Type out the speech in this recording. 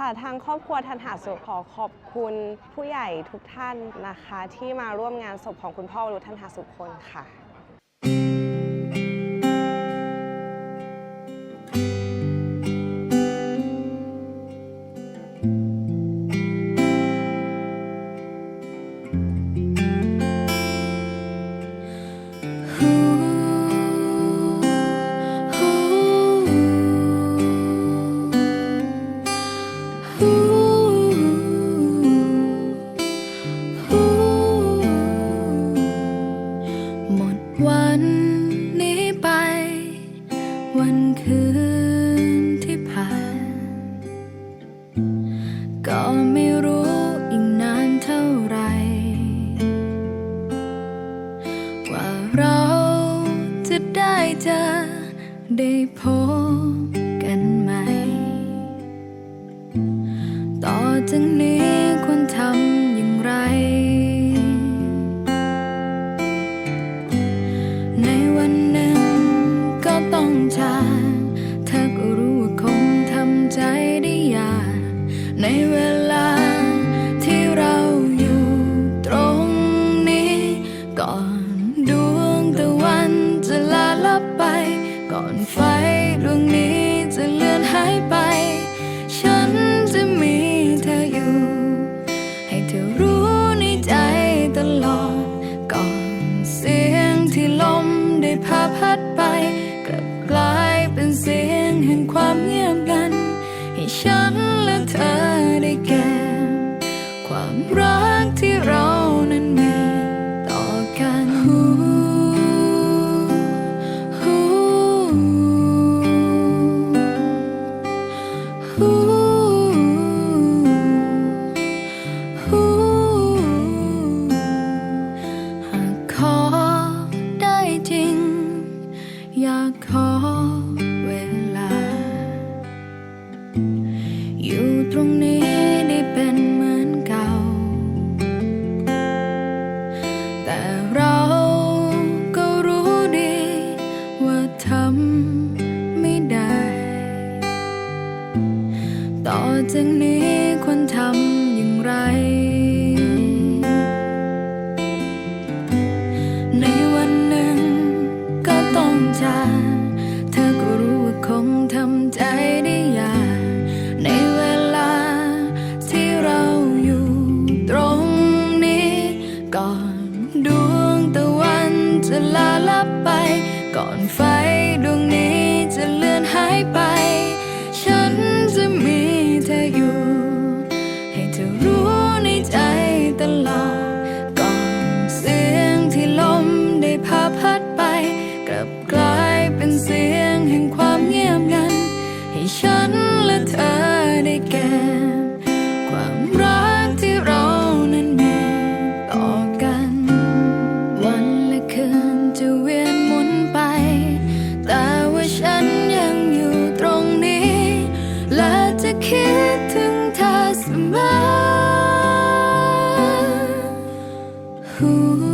ค่ะทางครอบครัวทันหาสุขขอขอบคุณผู้ใหญ่ทุกท่านนะคะ ที่มาร่วมงานศพของคุณพ่อวรุษทันหาสุขคนค่ะ ได้พบกันใหม่ ต่อจากนี้ายไป ฉันจะมีเธออยู่ ให้เธอรู้ในใจตลอด ก่อนเสียงที่ลมได้พาพัดไปกลับกลายเป็นเสียงแห่งความเงียบงัน ให้ฉันและเธอได้เก็บความรัก ต่อจากนี้ควรทำอย่างไร ในวันหนึ่งก็ต้องจากเธอก็รู้ว่าคงทำใจ 苦